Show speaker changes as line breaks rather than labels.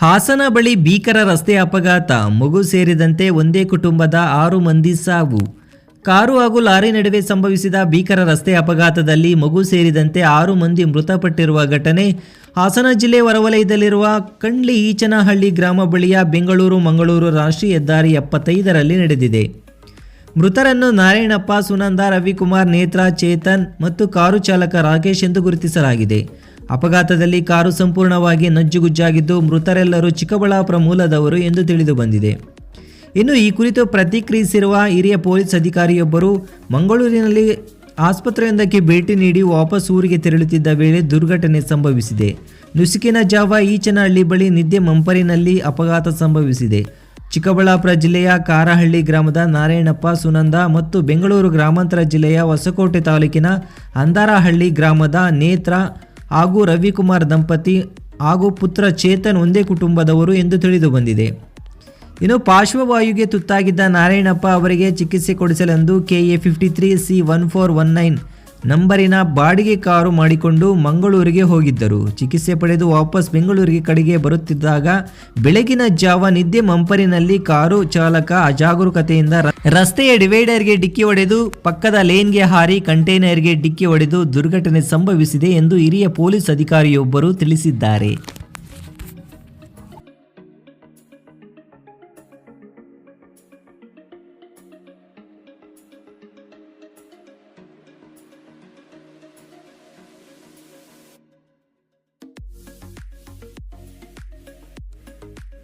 ಹಾಸನ ಬಳಿ ಭೀಕರ ರಸ್ತೆ ಅಪಘಾತ, ಮಗು ಸೇರಿದಂತೆ ಒಂದೇ ಕುಟುಂಬದ ಆರು ಮಂದಿ ಸಾವು. ಕಾರು ಹಾಗೂ ಲಾರಿ ನಡುವೆ ಸಂಭವಿಸಿದ ಭೀಕರ ರಸ್ತೆ ಅಪಘಾತದಲ್ಲಿ ಮಗು ಸೇರಿದಂತೆ ಆರು ಮಂದಿ ಮೃತಪಟ್ಟಿರುವ ಘಟನೆ ಹಾಸನ ಜಿಲ್ಲೆ ಹೊರವಲಯದಲ್ಲಿರುವ ಕಂಡ್ಲಿ ಈಚನಹಳ್ಳಿ ಗ್ರಾಮ ಬಳಿಯ ಬೆಂಗಳೂರು ಮಂಗಳೂರು ರಾಷ್ಟ್ರೀಯ ಹೆದ್ದಾರಿ ಎಪ್ಪತ್ತೈದರಲ್ಲಿ ನಡೆದಿದೆ. ಮೃತರನ್ನು ನಾರಾಯಣಪ್ಪ, ಸುನಂದ, ರವಿಕುಮಾರ್, ನೇತ್ರ, ಚೇತನ್ ಮತ್ತು ಕಾರು ಚಾಲಕ ರಾಕೇಶ್ ಎಂದು ಗುರುತಿಸಲಾಗಿದೆ. ಅಪಘಾತದಲ್ಲಿ ಕಾರು ಸಂಪೂರ್ಣವಾಗಿ ನಜ್ಜುಗುಜ್ಜಾಗಿದ್ದು ಮೃತರೆಲ್ಲರೂ ಚಿಕ್ಕಬಳ್ಳಾಪುರ ಮೂಲದವರು ಎಂದು ತಿಳಿದು ಬಂದಿದೆ. ಇನ್ನು ಈ ಕುರಿತು ಪ್ರತಿಕ್ರಿಯಿಸಿರುವ ಹಿರಿಯ ಪೊಲೀಸ್ ಅಧಿಕಾರಿಯೊಬ್ಬರು ಮಂಗಳೂರಿನಲ್ಲಿ ಆಸ್ಪತ್ರೆಯೊಂದಕ್ಕೆ ಭೇಟಿ ನೀಡಿ ವಾಪಸ್ ಊರಿಗೆ ತೆರಳುತ್ತಿದ್ದ ವೇಳೆ ದುರ್ಘಟನೆ ಸಂಭವಿಸಿದೆ. ನುಸುಕಿನ ಜಾವ ಈಚನಹಳ್ಳಿ ಬಳಿ ನಿದ್ದೆ ಮಂಪರಿನಲ್ಲಿ ಅಪಘಾತ ಸಂಭವಿಸಿದೆ. ಚಿಕ್ಕಬಳ್ಳಾಪುರ ಜಿಲ್ಲೆಯ ಕಾರಹಳ್ಳಿ ಗ್ರಾಮದ ನಾರಾಯಣಪ್ಪ, ಸುನಂದ ಮತ್ತು ಬೆಂಗಳೂರು ಗ್ರಾಮಾಂತರ ಜಿಲ್ಲೆಯ ಹೊಸಕೋಟೆ ತಾಲೂಕಿನ ಅಂದಾರಹಳ್ಳಿ ಗ್ರಾಮದ ನೇತ್ರ ಹಾಗೂ ರವಿಕುಮಾರ್ ದಂಪತಿ ಹಾಗೂ ಪುತ್ರ ಚೇತನ್ ಒಂದೇ ಕುಟುಂಬದವರು ಎಂದು ತಿಳಿದು ಬಂದಿದೆ. ಇನ್ನು ಪಾರ್ಶ್ವವಾಯುಗೆ ತುತ್ತಾಗಿದ್ದ ನಾರಾಯಣಪ್ಪ ಅವರಿಗೆ ಚಿಕಿತ್ಸೆ ಕೊಡಿಸಲೆಂದು KA fifty three C one four one nine ನಂಬರಿನ ಬಾಡಿಗೆ ಕಾರು ಮಾಡಿಕೊಂಡು ಮಂಗಳೂರಿಗೆ ಹೋಗಿದ್ದರು. ಚಿಕಿತ್ಸೆ ಪಡೆದು ವಾಪಸ್ ಬೆಂಗಳೂರಿಗೆ ಕಡೆಗೆ ಬರುತ್ತಿದ್ದಾಗ ಬೆಳಗಿನ ಜಾವ ನಿದ್ದೆ ಮಂಪರಿನಲ್ಲಿ ಕಾರು ಚಾಲಕ ಅಜಾಗರೂಕತೆಯಿಂದ ರಸ್ತೆಯ ಡಿವೈಡರ್ಗೆ ಡಿಕ್ಕಿ ಹೊಡೆದು ಪಕ್ಕದ ಲೇನ್ಗೆ ಹಾರಿ ಕಂಟೈನರ್ಗೆ ಡಿಕ್ಕಿ ಹೊಡೆದು ದುರ್ಘಟನೆ ಸಂಭವಿಸಿದೆ ಎಂದು ಹಿರಿಯ ಪೊಲೀಸ್ ಅಧಿಕಾರಿಯೊಬ್ಬರು ತಿಳಿಸಿದ್ದಾರೆ.